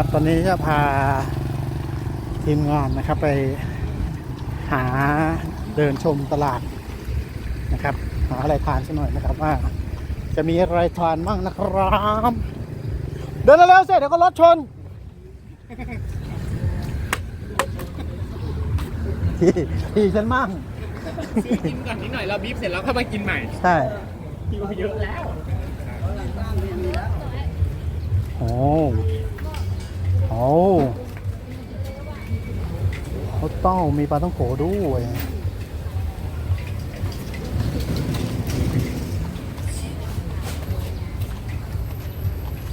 ครับตอนนี้จะพาทีมงานนะครับไปหาเดินชมตลาดนะครับ หาอะไรทานสักหน่อยนะครับว่า จะมีอะไรทานบ้างนะครับเดินเร็วๆเสร็จเดี๋ยวก็รถชนพี่พี่ฉันมั่งซื้อกินก่อนนิดหน่อยเราบีบเสร็จแล้วค่อยมากินใหม่ใช่คิวเยอะแล้วโอ้ โอ้เขาวเต้ามีปลาต้องโขด้วย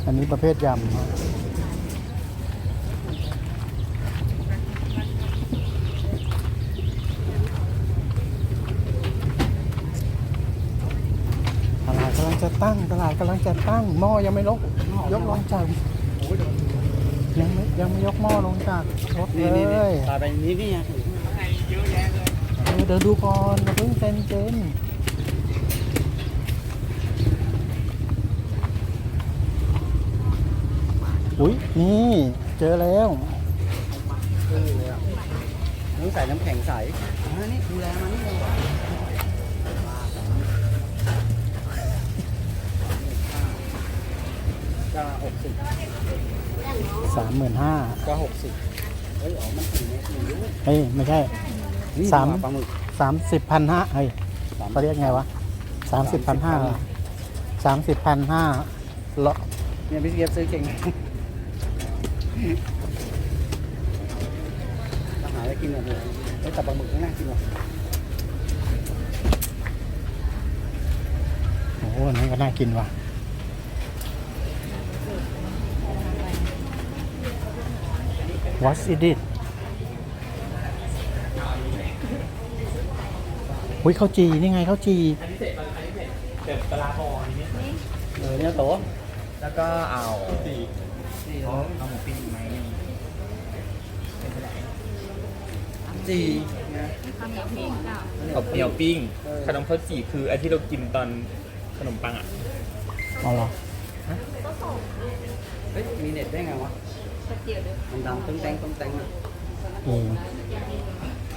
อันนี้ประเภทยำครับตลาดกำลังจะตั้ง ตลาดกำลังจะตั้งหม้อยังไม่ลกยกลงจากยังไม่ ยังไม่ยกหม้อลงจากรถเลยต่อไปนี้นี่ไงข้างในเยอะแยะเลยเออเดี๋ยวดูก่อนอย่าเพิ่งเซ็นเจนอุ้ยนี่เจอแล้วต้องใส่น้ำแข็งใสอ่านี่ดูแลมันนี่เลยก็หกสิบ สามหมื่นห้าก็หกสิบเฮ้ยอ๋อมันถึงเนี่ยถึงยุเฮ้ยไม่ใช่นี่สามปลาหมึกสามสิบพันห้าเฮ้ยเขาเรียกไงวะสามสิบพันห้าสามสิบพันห้าเลาะเนี่ยพี่เกียบซื้อเก่งอาหารอะไรกินอะเนี่ยไอ้ยแต่ปลาหมึกก็น่ากินว่ะโอ้โหอันนี้ก็น่ากินว่ะ What is it อุ้ยข้าวจีนี่ไงข้าวจีอันนี้เสร็จแล้วอันนี้เสร็จเดี๋ยวปลาทองอันนี้เออเนี่ยโตแล้วก็เอานี่เอาเนาะเอาหมูปิ้งไหมจีข้าวเหนียวปิ้ง ขนมข้าวจี่คือไอันที่เรากินตอนขนมปังอะเอาเหรอเฮ้ยมีเน็ตได้ไงวะ มันดังตึ้งแตงตึ้งแตงอะอืม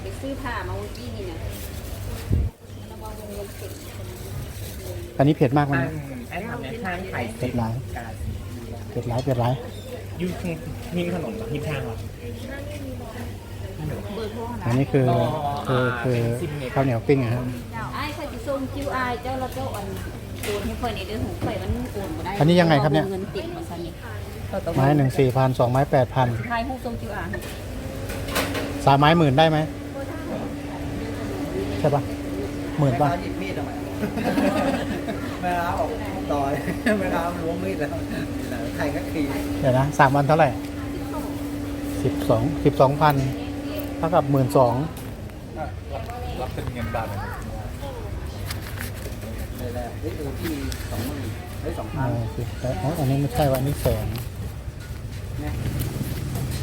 ไปซื้อผ้ามาเมื่อกี้นี่นะระวังวงเงินเก็บอันนี้เผ็ดมากไหมอันเนี่ยไอ้ทำเนี่ยข้างไข่เผ็ดร้ายกาเผ็ดร้ายเผ็ดร้ายยูทิมหิ้งขนมเหรอหิ้งทางเหรอเบอร์โทรหาอันนี้คืออ๋อคือคือเป็นซิมเน็ตข้าวเหนียวปิ้งอะครับเจ้าไอ้ค่อยสิส่งคิวอายเจ้าแล้วเจ้าอัน โอนให้ค่อยในเดือนของค่อยมันโอนบ่ได้อันนี้ยังไงครับเนี่ย เงินติดมาซะนี่ไม้หนึ่งสี่พันสองไม้แปดพันทายฮู้ส่งคิวอายสามไม้หมื่นได้ไหมใช่ปะหมื่นแม่ปะค้าหยิบมีดทำไมแม่ค้าบอกต่อยแม่ค้าล้วงมีดแล้วใครก็ขี่เดี๋ยวนะสามวันเท่าไหร่สิบสองสิบสองพันเท่ากับหมื่นสองรับเป็นเงินบาทเลย แหละเฮ้ยเออพี่สองหมื่นเฮ้ยสองพัอ่านสิบแต่อ๋ออันนี้ไม่ใช่ว่าอันนี้แสนเนี่ย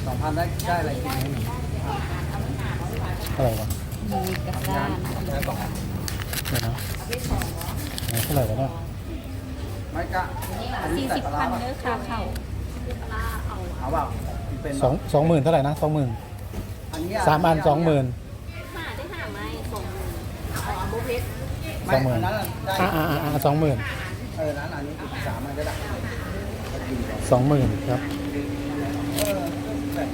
สองพันได้ได้อะไรกินไหมเท่าไหร่วะมีกระดานเดี๋ยวนะไหนเท่าไหร่วะเนี่ยไม่กะอันนี้สี่ใส่สิบปลาพันร้าเด้อค่าเข้าเอาเปล่าเป็นสองสองหมื่นเท่าไหร่นะสองหมื่นอันนี้สามอันสองหมื่น ห้าได้ห้าไม้ส่งเอาอันบุฟเฟ่ต์ ไม่ สองหมื่นอันนั้นได้อ่าอ่าอ่าสองหมื่นเออนั้นอันนี้ติดสามอันก็ได้ก็กินก่อนสองหมื่นครับเออแบบ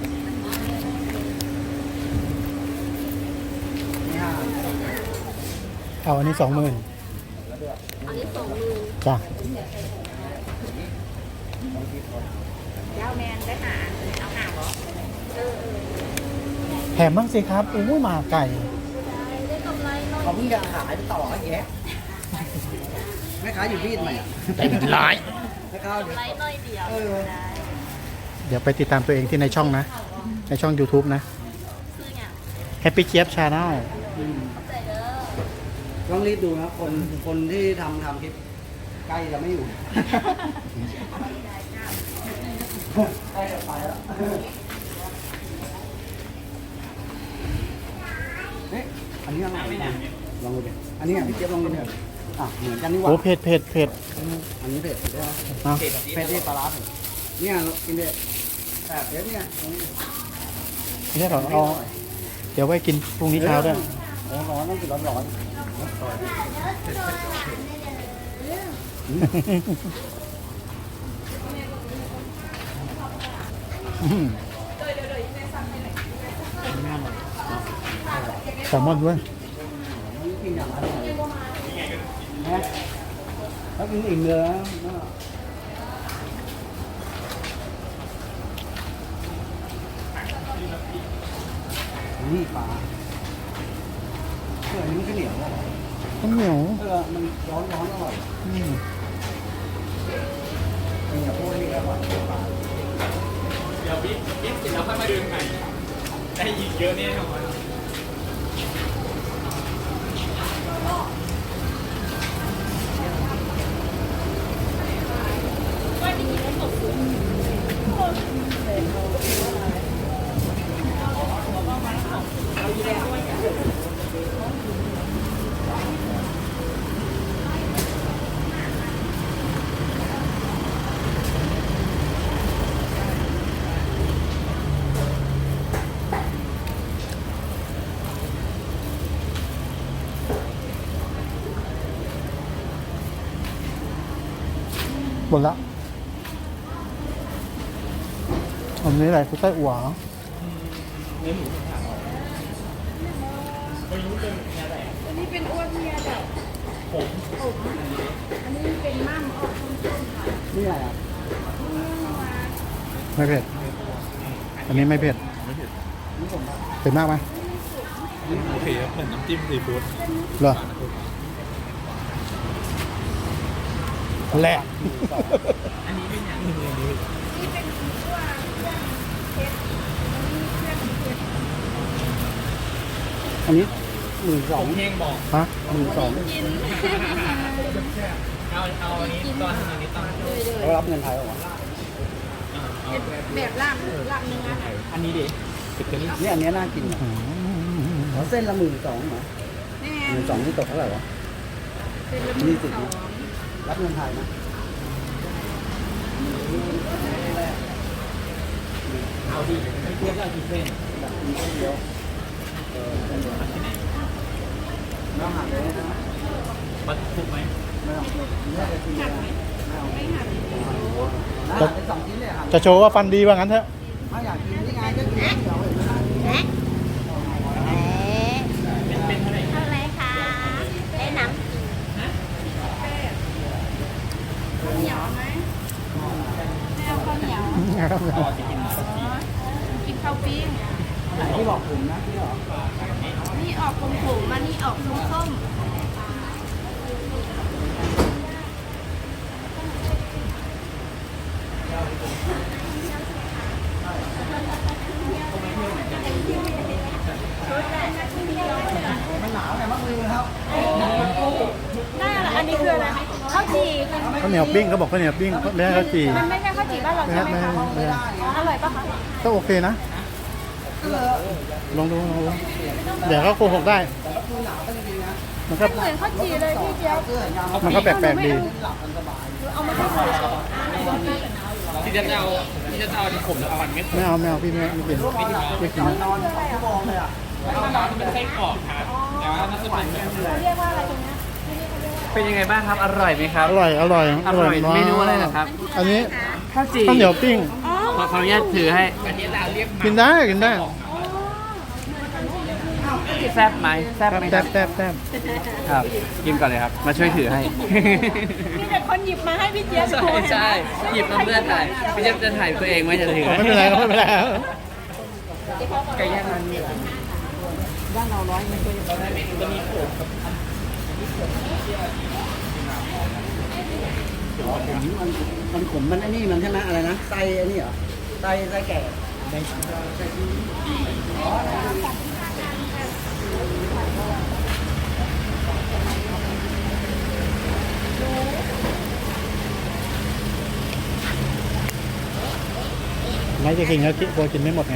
นี่ห้าเอาอันนี้สองหมื่นอันนี้ส่งมือจ้ะเจ้าแมนได้หาเอาหาบ่เออเออแถมบ้างสิครับอู้มาไก่ ได้กำไรน้อย เขาเพิ่งจะขายไปต่อไอ้แยะแม่ค้าอยู่มีดไหมอะเป็นร้าย แม่ค้าอยู่กำไรน้อยเดียวเออได้เดี๋ยวไปติดตามตัวเองที่ในช่องนะ ในช่อง YouTube นะ ซื้อเนี่ย Happy เจี๊ยบชาแนลอืมใส่เด้อต้องรีบดูนะคนคนที่ทำทำคลิปใกล้จะไม่อยู่ใกล้จะไปแล้วะอันนี้อะไรลองดูดิอันนี้อะพี่เจี๊ยบลองดูดิอะเหมือนกันนี่หว่าโอ้เผ็ดเผ็ดเผ็ดอันนี้เผ็ดใช่ไหมอะเผ็ดเผ็ดที่ปลาร้าเผ็ดเนี่ยเรากินดิแบบเดี๋ยวเนี่ยไม่ใช่หรอเอาเดี๋ยวไว้กินพรุ่งนี้เช้าด้วยร้อนๆต้องกินร้อนอืม แซลมอนด้วยๆกินอย่างไรนะถ้ากินอิ่มเลยนะนี่ปลาเออนี่มันก็เหนียวข้าวเหนียวเออมันร้อนร้อนอร่อยอืมนี่พวกนี้ก็อร่อยปลาเดี๋ยวบิ๊กบิ๊กเสร็จแล้วค่อยมาเดินใหม่ได้ยินเยอะแน่นอน หมดละอันนี้อะไรคือไส้อั่วเหรอเนื้อหมูถามไม่รู้เป็นอะไรอันนี้เป็นอ้วนเมียแบบผมอันนี้เป็นม่ามออกส้มๆค่ะนี่อะไรอะไม่เผ็ด อันนี้ไม่เผ็ดนี่ผมว่าเผ็ดมากไหมโอเคเหมือนน้ำจิ้มซีฟู้ดเหรอ แหละอันนี้เป็นอย่างนี้อันนี้นี่เป็นตัวเครื่องเพชรอันนี้เครื่องเพชรอันนี้หมื่นสผองมเฮงบอกฮะหมื่นสองกินเอาเอาอันนี้ตอนอันนี้ตอนเขารับเงินไทยเหรอวะแบบลาบลาบเนื้อค่ะอันนี้ดิสิบตัวนี้นี่อันเนี้ยน่ากินอะอืมเขาเส้นละหมื่นสองเหรอแน่หมื่นสองนี่ตกเท่าไหร่วะเป็นละหมื่นสอง รับเงินไทยนะเอาดิไม่เทียบกับกี่เส้นแบบมีแค่เดียวเออเส้นเดียวแล้วหักเลยนะปัดถูกไหมไม่ต้องเลือกเลยทีเดียวนไม่เอาไม่หักแล้วหักเป็นสองชิ้นเลยหักจะโชว์ว่าฟันดีว่างั้นเถอะถ้าอยากกินนี่ไงก็กินเดี๋ยวเห็นไหมล่ะ เป็นเป็นเท่าไหร่ เท่าไรคะได้น้ำข้าวเหนียวไหมไม่เอาข้าวเหนียว อ๋อจะกินสกี กินข้าวปิ้ง ไหนที่บอกผมนะที่บอก นี่ออกขมๆมานี่ออกส้ม มันหนาวไงมะมือครับ ๆได้อะไรอันนี้คืออะไรข้าวจี่ ข้าว เหนียวปิ้งเขาบอกข้าวเหนียวปิ้งไม่ใช่ข้าวจี่มันไม่ใช่ข้าวจี่บ้านเราไม่ใช่ใช่ไหมไม่คะใช่ไม่ใช่อ๋ออร่อยปะคะก็โอเคนะลองดูลองดูเดี๋ยวเขาโกหกได้มือหนาวก็จริงๆนะมันก็เหมือนข้าวจี่เลยพี่เจี๊ยบเสื้อยาวมันก็แปลกๆดีหลับกันสบายเอามาให้ใส่ที่จะเอาที่จะเอาที่ผมแล้วฟันไม่ไม่เอาไม่เอาพี่ไม่ไม่กินไม่กินนะนอนสองชั่วโมงเลยอะต้องมาที่เป็นไส้กรอกครับแต่ว่าน่าจะเป็นแบบเขาเรียกว่าอะไรตรงเนี้ย เป็นยังไงบ้างครับ อร่อยไหมครับ อร่อยอร่อยอร่อยมากเมนูอะไรนะครับ อันนี้ข้าวจีข้าวเหนียวปิ้งขอขออนุญาตถือให้อันนี้เราเรียกกินได้กินได้แซ่บไหมแซ่บไหมคแซ่รับบแซ่บแซ่บครับกินก่อนเลยครับ มาช่วยถือให้ มีแต่คนหยิบมาให้พี่เจี๊ยบใช่ใช่หยิบมาเพื่อถ่ายพี่จะจะถ่ายตัวเองไหมจะถือไม่เป็นไรครับไม่เป็นไรครับไก่ย่างมันมีมัน มันมันขมมันไอ้นี่มันใช่ไหมอะไรนะไส้ไอ้นี่เหรอไส้ไส้แก่ไม่จะกินก็กินกลัวกินไม่หมดไง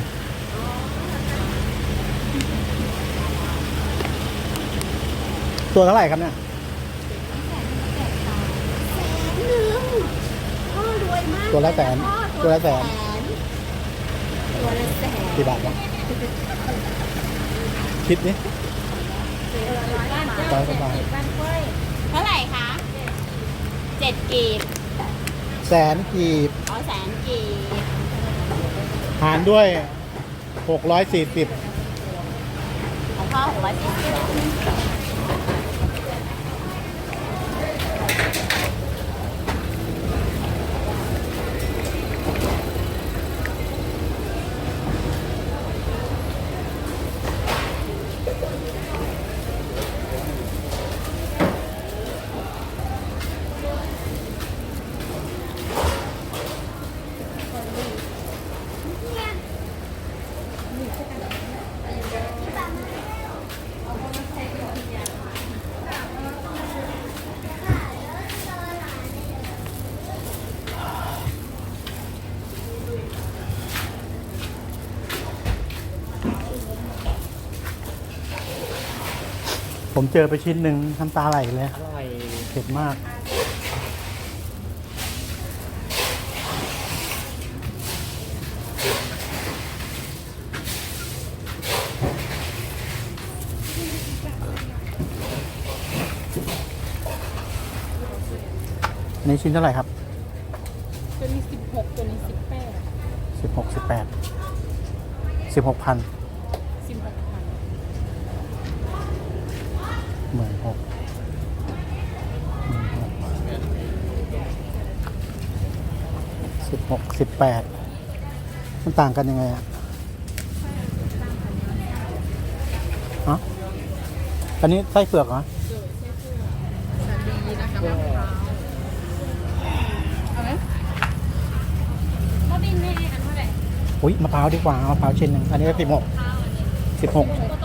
ตัวเท่าไหร่ครับเนี่ย พ่อรวยมาก ตัวละแสนตัวละแสนตัวละแสนกี่บาทวะคิดนี่บ้านร้อยกว่าบาทบ้านกล้วยเท่าไหร่คะเจ็ดกีบแสนกีบเอาแสนกีบหารด้วยหกร้อยสี่สิบของพ่อหกร้อยสี่สิบ ผมเจอไปชิ้นหนึ่งน้ำตาไหลเลยอร่อยเผ็ดมากอันนี้ชิ้นเท่าไหร่ครับ ตัวนี้สิบหกตัวนี้สิบแปดสิบหกสิบแปดสิบหกพัน สิบหกพัน หมื่นหกสิบ หกสิบแปดมันต่างกันยังไงอะฮะอันนี้ไส้เปลือกเหรอสดีนะคะมะพร้าวเอาไหมพ่อบินแม่อันเท่าไหร่อุ้ยมะพร้าวดีกว่าเอามะพร้าวชิ้นหนึ่งอันนี้ก็สิบหกข้าวอันนี้สิบหกก็